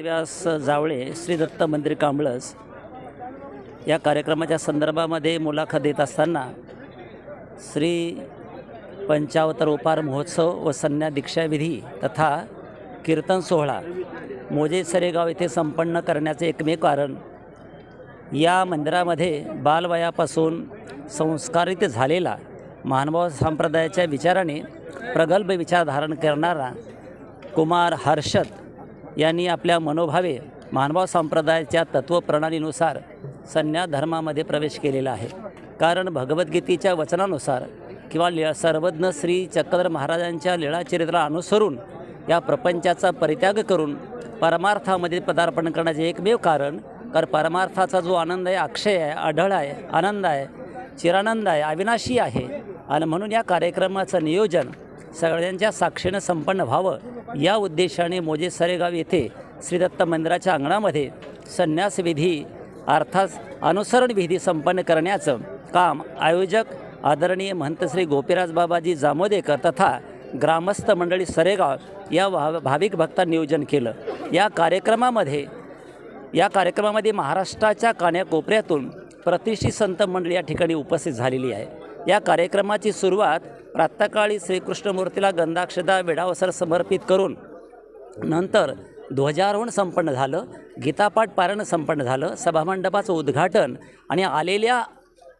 व्यास जावळे श्री दत्त मंदिर कांबळस या कार्यक्रमाच्या संदर्भामध्ये मुलाखत देत असताना श्री पंचावतर उपार महोत्सव व संन्या दीक्षाविधी तथा कीर्तन सोहळा मोजे सरेगाव येथे संपन्न करण्याचे एकमेव कारण या मंदिरामध्ये बालवयापासून संस्कारित झालेला महानुभाव संप्रदायाच्या विचाराने प्रगल्भ विचार धारण करणारा कुमार हर्षद यांनी आपल्या मनोभावे मानवाव संप्रदायाच्या तत्त्वप्रणालीनुसार संन्यास धर्मामध्ये प्रवेश केलेला आहे. कारण भगवद्गीतेच्या वचनानुसार किंवा लीळा सर्वज्ञ श्री चक्रधर महाराजांच्या लीळाचरित्राला अनुसरून या प्रपंचाचा परित्याग करून परमार्थामध्ये पदार्पण करण्याचे एकमेव कारण कारण परमार्थाचा जो आनंद आहे अक्षय आहे आढळ आहे आनंद आहे चिरानंद आहे अविनाशी आहे. आणि म्हणून या कार्यक्रमाचं नियोजन सगळ्यांच्या साक्षीनं संपन्न व्हावं या उद्देशाने मोजे सरेगाव येथे श्री दत्त मंदिराच्या अंगणामध्ये संन्यास विधी अर्थात अनुसरण विधी संपन्न करण्याचं काम आयोजक आदरणीय महंत श्री गोपीराज बाबाजी जामोदेकर तथा ग्रामस्थ मंडळी सरेगाव या भाव भाविक भक्तांनी नियोजन केलं. या कार्यक्रमामध्ये या कार्यक्रमामध्ये महाराष्ट्राच्या कान्याकोपऱ्यातून प्रतिष्ठित संत मंडळी या ठिकाणी उपस्थित झालेली आहे. या कार्यक्रमाची सुरुवात प्रातःकाळी श्रीकृष्णमूर्तीला गंधाक्षदा वेडावसर समर्पित करून नंतर ध्वजारोहण संपन्न झालं गीतापाठ पारायण संपन्न झालं सभामंडपाचं उद्घाटन आणि आलेल्या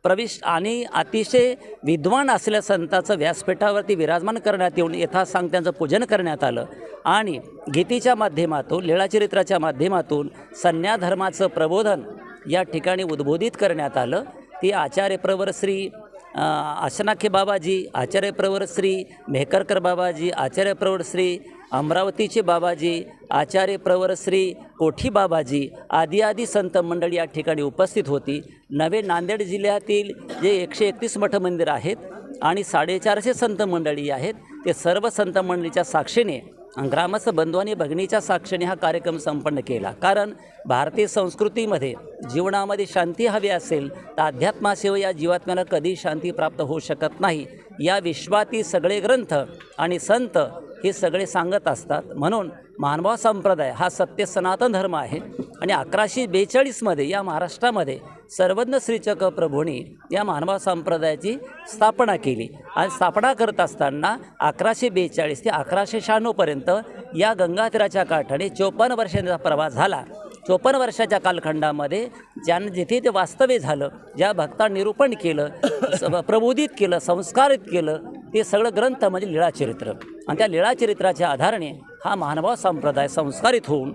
प्रविश आणि अतिशय विद्वान असलेल्या संताचं व्यासपीठावरती विराजमान करण्यात येऊन यथासांग त्यांचं पूजन करण्यात आलं. आणि गीतीच्या माध्यमातून लीळाचरित्राच्या माध्यमातून संन्याधर्माचं प्रबोधन या ठिकाणी उद्बोधित करण्यात आलं. ती आचार्य प्रवर श्री आशनाखे बाबाजी आचार्य प्रवर श्री मेहकरकर बाबाजी आचार्य प्रवर श्री अमरावतीचे बाबाजी आचार्य प्रवर श्री कोठी बाबाजी आदी आदी संत मंडळी या ठिकाणी उपस्थित होती. नवे नांदेड जिल्ह्यातील जे एकशे एकतीस मठ मंदिर आहेत आणि साडेचारशे संत मंडळी आहेत ते सर्व संत मंडळीच्या साक्षीने ग्रामस्थ बंधू आणि भगिनीच्या साक्षीने हा कार्यक्रम संपन्न केला. कारण भारतीय संस्कृतीमध्ये जीवनामध्ये शांती हवी असेल तर अध्यात्माशिवाय या जीवात्म्याला कधी शांती प्राप्त होऊ शकत नाही. या विश्वातील सगळे ग्रंथ आणि संत हे सगळे सांगत असतात. म्हणून मानवा संप्रदाय हा सत्य सनातन धर्म आहे. आणि अकराशे बेचाळीसमध्ये या महाराष्ट्रामध्ये सर्वज्ञ श्रीचक प्रभूंनी या मानवा संप्रदायाची स्थापना केली. आणि स्थापना करत असताना अकराशे बेचाळीस ते अकराशे शहाण्णवपर्यंत या गंगातीराच्या काठाने चोपन्न वर्षांचा प्रवास झाला. चोपन्न वर्षाच्या कालखंडामध्ये ज्यानं जिथे ते वास्तव्य झालं ज्या भक्ता निरूपण केलं प्रबोधित केलं संस्कारित केलं ते सगळं ग्रंथ म्हणजे लीळाचरित्र. आणि त्या लीळाचरित्राच्या आधाराने हा महानुभाव संप्रदाय संस्कारित होऊन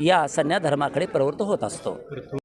या संन्या धर्माकडे प्रवृत्त होत असतो.